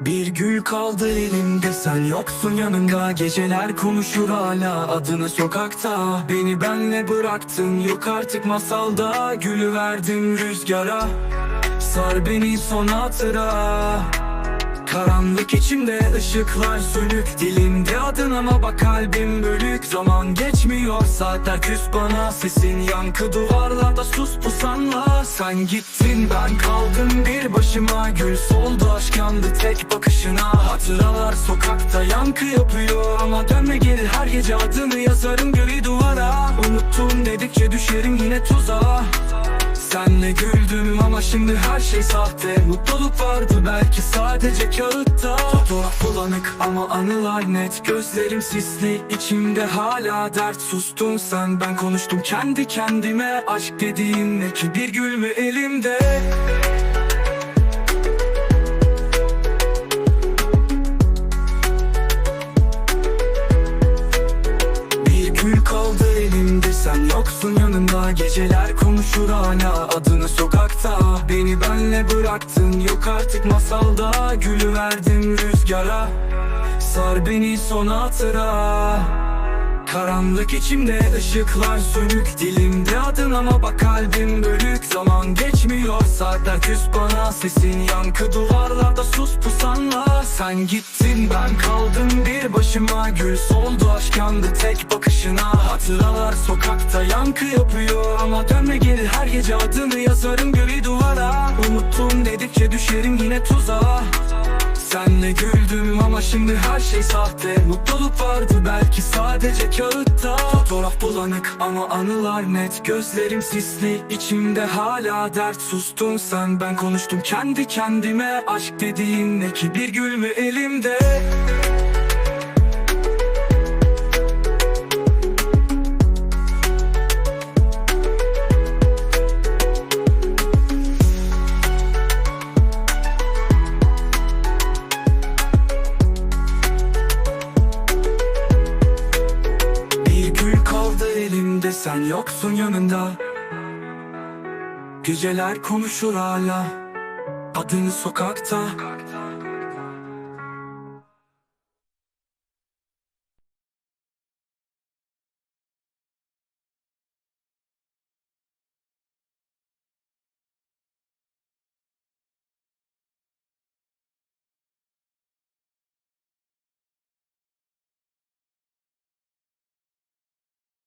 Bir gül kaldı elimde sen yoksun yanımda Geceler konuşur hala adını sokakta. Beni benle bıraktın yok artık masalda. Gülü verdim rüzgara Sar beni son hatıra Karanlık içimde ışıklar sönük. Dilimde adın ama bak kalbim bölük. Zaman geçmiyor saatler küs bana. Sesin yankı duvarlarda sus pusanla Sen gittin ben kaldım bir başıma. Gül soldu aşk yandı tek bakışına. Hatıralar sokakta yankı yapıyor. Ama dönme geri her gece adını yazarım gri duvara. Unuttum dedikçe düşerim yine tuzağa Senle güldüm ama şimdi her şey sahte. Mutluluk vardı belki sadece kağıtta. Fotoğraf bulanık ama anılar net. Gözlerim sisli içimde hala dert. Sustun sen ben konuştum kendi kendime. Aşk dediğin ne ki bir gül mü elimde yoksun yanımda Geceler konuşur hala adını sokakta. Beni benle bıraktın yok artık masalda. Gülü verdim rüzgara Sar beni son hatıra. Karanlık içimde ışıklar sönük Dilimde adın ama bak kalbim bölük. Zaman geçmiyor saatler küs bana Sesin yankı duvarlarda sus Sen gittin ben kaldım bir başıma. Gül soldu aşk yandı tek bakışına. Hatıralar sokakta yankı yapıyor. Ama dönme geri her gece adını yazarım gri duvara. Unuttum dedikçe düşerim yine tuzağa Senle güldüm ama şimdi her şey sahte. Mutluluk vardı belki sadece kağıtta. Fotoğraf bulanık ama anılar net. Gözlerim sisli içimde hala dert. Sustun sen ben konuştum kendi kendime. Aşk dediğin ne ki? Bir gül mü elimde sen yoksun yanında. Geceler konuşur hala Adını sokakta